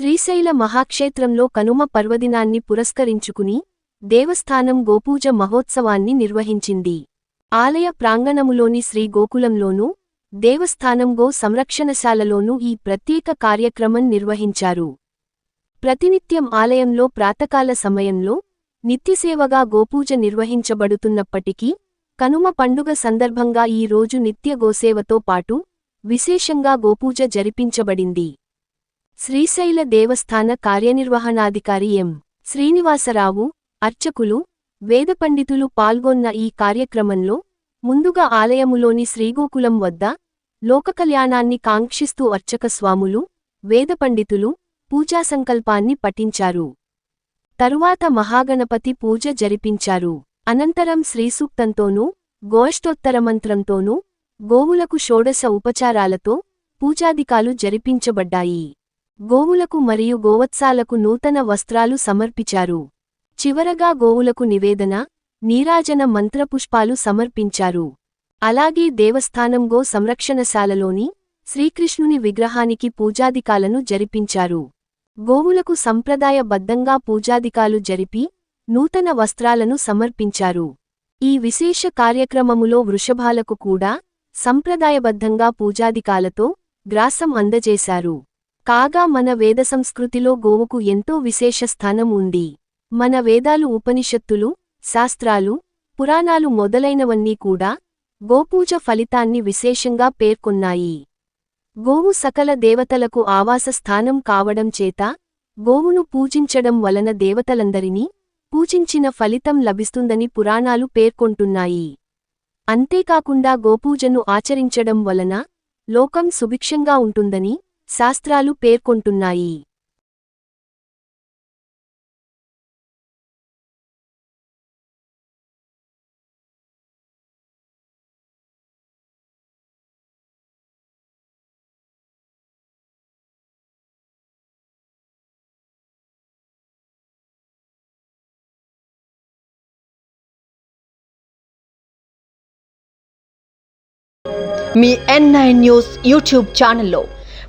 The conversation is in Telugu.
శ్రీశైల మహాక్షేత్రంలో కనుమ పర్వదినాన్ని పురస్కరించుకుని దేవస్థానం గోపూజ మహోత్సవాన్ని నిర్వహించింది. ఆలయ ప్రాంగణములోని శ్రీ గోకులంలోనూ దేవస్థానం గో సంరక్షణశాలలోనూ ఈ ప్రత్యేక కార్యక్రమం నిర్వహించారు. ప్రతినిత్యం ఆలయంలో ప్రాతకాల సమయంలో నిత్యసేవగా గోపూజ నిర్వహించబడుతున్నప్పటికీ కనుమ పండుగ సందర్భంగా ఈ రోజు నిత్య గోసేవతో పాటు విశేషంగా గోపూజ జరిపించబడింది. శ్రీశైల దేవస్థాన కార్యనిర్వహణాధికారి ఎం. శ్రీనివాసరావు అర్చకులు వేద పండితులు పాల్గొన్న ఈ కార్యక్రమంలో ముందుగా ఆలయములోని శ్రీగోకులం వద్ద లోకకల్యాణాన్ని కాంక్షిస్తూ అర్చక స్వాములు వేద పండితులు పూజా సంకల్పాన్ని పఠించారు. తరువాత మహాగణపతి పూజ జరిపించారు. అనంతరం శ్రీసూక్తంతోనూ గోష్టోత్తరమంత్రంతోనూ గోవులకు షోడశ ఉపచారాలతో పూజాదికాలు జరిపించబడ్డాయి. గోవులకు మరియు గోవత్సాలకు నూతన వస్త్రాలు సమర్పించారు. చివరగా గోవులకు నివేదన నీరాజన మంత్రపుష్పాలు సమర్పించారు. అలాగే దేవస్థానం గో సంరక్షణశాలలోని శ్రీకృష్ణుని విగ్రహానికి పూజాదికాలను జరిపించారు. గోవులకు సంప్రదాయబద్ధంగా పూజాదికాలు జరిపి నూతన వస్త్రాలను సమర్పించారు. ఈ విశేష కార్యక్రమములో వృషభాలకు కూడా సంప్రదాయబద్ధంగా పూజాదికాలతో గ్రాసం అందజేశారు. కాగా మన వేద సంస్కృతిలో గోవుకు ఎంతో విశేష స్థానం ఉంది. మన వేదాలు ఉపనిషత్తులు శాస్త్రాలు పురాణాలు మొదలైనవన్నీ కూడా గోపూజ ఫలితాన్ని విశేషంగా పేర్కొన్నాయి. గోవు సకల దేవతలకు ఆవాస స్థానం కావడం చేత గోవును పూజించడం వలన దేవతలందరినీ పూజించిన ఫలితం లభిస్తుందని పురాణాలు పేర్కొంటున్నాయి. అంతేకాకుండా గోపూజను ఆచరించడం వలన లోకం సుభిక్షంగా ఉంటుందని శాస్త్రాలు పేర్కొంటున్నాయి. మీ ఎన్ నైన్ న్యూస్ యూట్యూబ్ ఛానల్లో